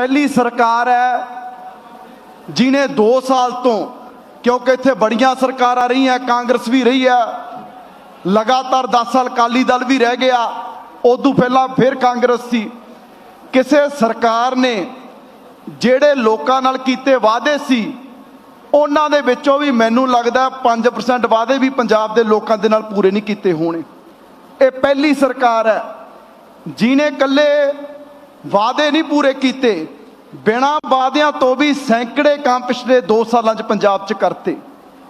ਪਹਿਲੀ ਸਰਕਾਰ ਹੈ ਜਿਨੇ 2 ਸਾਲ ਤੋਂ, ਕਿਉਂਕਿ ਇੱਥੇ ਬੜੀਆਂ ਸਰਕਾਰਾਂ ਰਹੀਆਂ, ਕਾਂਗਰਸ ਵੀ ਰਹੀ ਹੈ, ਲਗਾਤਾਰ 10 ਸਾਲ ਅਕਾਲੀ ਦਲ ਵੀ ਰਹਿ ਗਿਆ, ਉਦੋਂ ਪਹਿਲਾਂ ਫਿਰ ਕਾਂਗਰਸ ਸੀ। ਕਿਸੇ ਸਰਕਾਰ ਨੇ ਜਿਹੜੇ ਲੋਕਾਂ ਨਾਲ ਕੀਤੇ ਵਾਅਦੇ ਸੀ, ਉਹਨਾਂ ਦੇ ਵਿੱਚੋਂ ਵੀ ਮੈਨੂੰ ਲੱਗਦਾ 5% ਵਾਅਦੇ ਵੀ ਪੰਜਾਬ ਦੇ ਲੋਕਾਂ ਦੇ ਨਾਲ ਪੂਰੇ ਨਹੀਂ ਕੀਤੇ ਹੋਣੇ। ਇਹ ਪਹਿਲੀ ਸਰਕਾਰ ਹੈ ਜਿਨੇ ਕੱਲੇ ਵਾਅਦੇ ਨਹੀਂ ਪੂਰੇ ਕੀਤੇ। ਬਿਨਾਂ ਵਾਅਦਿਆਂ ਤੋਂ ਵੀ ਸੈਂਕੜੇ ਕੰਮ ਪਿਛਲੇ 2 ਸਾਲਾਂ 'ਚ ਪੰਜਾਬ 'ਚ ਕਰਤੇ।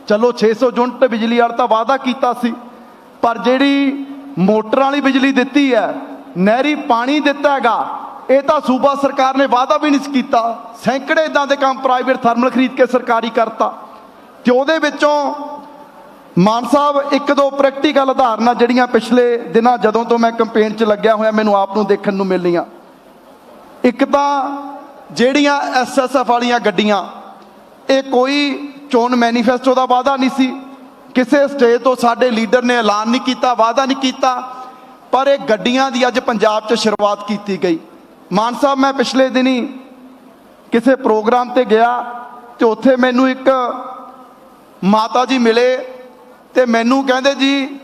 ਚਲੋ 600 ਯੂਨਿਟ ਬਿਜਲੀ ਵਾਲਾ ਤਾਂ ਵਾਅਦਾ ਕੀਤਾ ਸੀ, ਪਰ ਜਿਹੜੀ ਮੋਟਰਾਂ ਵਾਲੀ ਬਿਜਲੀ ਦਿੱਤੀ ਹੈ, ਨਹਿਰੀ ਪਾਣੀ ਦਿੱਤਾ ਹੈਗਾ, ਇਹ ਤਾਂ ਸੂਬਾ ਸਰਕਾਰ ਨੇ ਵਾਅਦਾ ਵੀ ਨਹੀਂ ਸੀ ਕੀਤਾ। ਸੈਂਕੜੇ ਇਦਾਂ ਦੇ ਕੰਮ ਪ੍ਰਾਈਵੇਟ ਥਰਮਲ ਖਰੀਦ ਕੇ ਸਰਕਾਰੀ ਕਰਤਾ। ਤੇ ਉਹਦੇ ਵਿੱਚੋਂ ਮਾਨ ਸਾਹਿਬ, ਇੱਕ ਦੋ ਪ੍ਰੈਕਟੀਕਲ ਉਦਾਹਰਨਾਂ ਜਿਹੜੀਆਂ ਪਿਛਲੇ ਦਿਨਾਂ ਜਦੋਂ ਤੋਂ ਮੈਂ ਕੈਂਪੇਨ 'ਚ ਲੱਗਿਆ ਹੋਇਆ, ਮੈਨੂੰ ਆਪ ਨੂੰ ਦੇਖਣ ਨੂੰ ਮਿਲੀਆਂ। ਇੱਕ ਤਾਂ ਜਿਹੜੀਆਂ ਐਸਐਸਐਫ ਵਾਲੀਆਂ ਗੱਡੀਆਂ, ਇਹ ਕੋਈ ਚੋਣ ਮੈਨੀਫੈਸਟੋ ਦਾ ਵਾਅਦਾ ਨਹੀਂ ਸੀ। ਕਿਸੇ ਸਟੇਜ ਤੋਂ ਸਾਡੇ ਲੀਡਰ ਨੇ ਐਲਾਨ ਨਹੀਂ ਕੀਤਾ, ਵਾਅਦਾ ਨਹੀਂ ਕੀਤਾ, ਪਰ ਇਹ ਗੱਡੀਆਂ ਦੀ ਅੱਜ ਪੰਜਾਬ 'ਚ ਸ਼ੁਰੂਆਤ ਕੀਤੀ ਗਈ। ਮਾਨ ਸਾਹਿਬ, ਮੈਂ ਪਿਛਲੇ ਦਿਨੀ ਕਿਸੇ ਪ੍ਰੋਗਰਾਮ ਤੇ ਗਿਆ ਤੇ ਉੱਥੇ ਮੈਨੂੰ ਇੱਕ ਮਾਤਾ ਜੀ ਮਿਲੇ ਤੇ ਮੈਨੂੰ ਕਹਿੰਦੇ ਜੀ,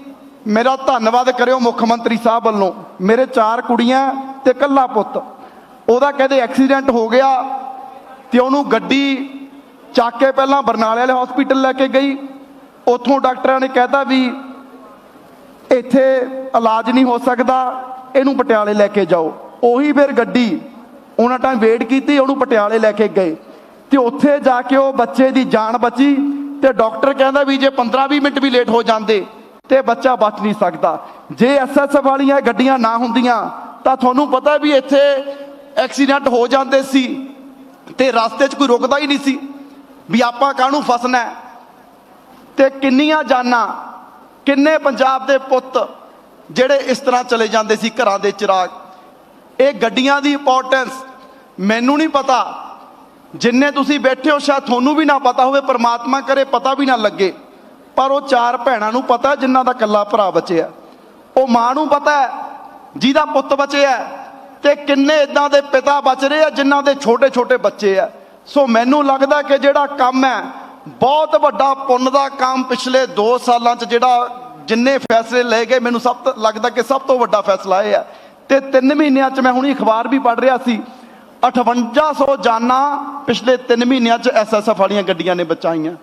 ਮੇਰਾ ਧੰਨਵਾਦ ਕਰਿਓ ਮੁੱਖ ਮੰਤਰੀ ਸਾਹਿਬ ਵੱਲੋਂ। ਮੇਰੇ ਚਾਰ ਕੁੜੀਆਂ ਤੇ ਇਕੱਲਾ ਪੁੱਤ। ਉਹਦਾ ਕਹਿੰਦੇ ਐਕਸੀਡੈਂਟ ਹੋ ਗਿਆ ਤੇ ਉਹਨੂੰ ਗੱਡੀ ਚੱਕ ਕੇ ਪਹਿਲਾਂ ਬਰਨਾਲੇ ਵਾਲੇ ਹਸਪੀਟਲ ਲੈ ਕੇ ਗਈ। ਉੱਥੋਂ ਡਾਕਟਰਾਂ ਨੇ ਕਹਿਤਾ ਵੀ ਇੱਥੇ ਇਲਾਜ ਨਹੀਂ ਹੋ ਸਕਦਾ, ਇਹਨੂੰ ਪਟਿਆਲੇ ਲੈ ਕੇ ਜਾਓ। ਉਹੀ ਫਿਰ ਗੱਡੀ ਉਹਨਾਂ ਟਾਈਮ ਵੇਟ ਕੀਤੀ, ਉਹਨੂੰ ਪਟਿਆਲੇ ਲੈ ਕੇ ਗਏ। ਤੇ ਉੱਥੇ ਜਾ ਕੇ ਉਹ ਬੱਚੇ ਦੀ ਜਾਨ ਬਚੀ ਤੇ ਡਾਕਟਰ ਕਹਿੰਦਾ ਵੀ ਜੇ 15-20 ਮਿੰਟ ਵੀ ਲੇਟ ਹੋ ਜਾਂਦੇ ਤੇ ਬੱਚਾ ਬਚ ਨਹੀਂ ਸਕਦਾ। ਜੇ ਐਸਐਸ ਵਾਲੀਆਂ ਗੱਡੀਆਂ ਨਾ ਹੁੰਦੀਆਂ ਤਾਂ ਤੁਹਾਨੂੰ ਪਤਾ ਵੀ ਇੱਥੇ ਐਕਸੀਡੈਂਟ ਹੋ ਜਾਂਦੇ ਸੀ ਤੇ ਰਸਤੇ 'ਚ ਕੋਈ ਰੁਕਦਾ ਹੀ ਨਹੀਂ ਸੀ ਵੀ ਆਪਾਂ ਕਾਹਨੂੰ ਫਸਣਾ ਹੈ। ਤੇ ਕਿੰਨੀਆਂ ਜਾਨਾਂ, ਕਿੰਨੇ ਪੰਜਾਬ ਦੇ ਪੁੱਤ ਜਿਹੜੇ ਇਸ ਤਰ੍ਹਾਂ ਚਲੇ ਜਾਂਦੇ ਸੀ ਘਰਾਂ ਦੇ ਚਿਰਾਗ। ਇਹ ਗੱਡੀਆਂ ਦੀ ਇੰਪੋਰਟੈਂਸ ਮੈਨੂੰ ਨਹੀਂ ਪਤਾ। ਜਿੰਨੇ ਤੁਸੀਂ ਬੈਠੇ ਹੋ, ਸ਼ਾਇਦ ਤੁਹਾਨੂੰ ਵੀ ਨਾ ਪਤਾ ਹੋਵੇ, ਪਰਮਾਤਮਾ ਕਰੇ ਪਤਾ ਵੀ ਨਾ ਲੱਗੇ। ਪਰ ਉਹ ਚਾਰ ਭੈਣਾਂ ਨੂੰ ਪਤਾ ਜਿਨ੍ਹਾਂ ਦਾ ਕੱਲਾ ਭਰਾ ਬਚਿਆ। ਉਹ ਮਾਂ ਨੂੰ ਪਤਾ ਜਿਹਦਾ ਪੁੱਤ ਬਚਿਆ ਤੇ ਕਿੰਨੇ ਇਦਾਂ ਦੇ ਪਿਤਾ ਬਚ ਰਹੇ ਆ, ਜਿਨ੍ਹਾਂ ਦੇ ਛੋਟੇ ਛੋਟੇ ਬੱਚੇ ਆ। ਸੋ ਮੈਨੂੰ ਲੱਗਦਾ ਕਿ ਜਿਹੜਾ ਕੰਮ ਹੈ, ਬਹੁਤ ਵੱਡਾ ਪੁੰਨ ਦਾ ਕੰਮ ਪਿਛਲੇ 2 ਸਾਲਾਂ 'ਚ ਜਿਹੜਾ ਜਿੰਨੇ ਫੈਸਲੇ ਲਏ ਗਏ, ਮੈਨੂੰ ਸਭ ਤੋਂ ਲੱਗਦਾ ਕਿ ਸਭ ਤੋਂ ਵੱਡਾ ਫੈਸਲਾ ਇਹ ਹੈ ਤੇ 3 ਮਹੀਨਿਆਂ 'ਚ ਮੈਂ ਹੁਣੀ ਅਖਬਾਰ ਵੀ ਪੜ੍ਹ ਰਿਹਾ ਸੀ। 5800 ਜਾਨਾਂ ਪਿਛਲੇ 3 ਮਹੀਨਿਆਂ 'ਚ ਐਸਐਸਐਫ ਵਾਲੀਆਂ ਗੱਡੀਆਂ ਨੇ ਬਚਾਈਆਂ।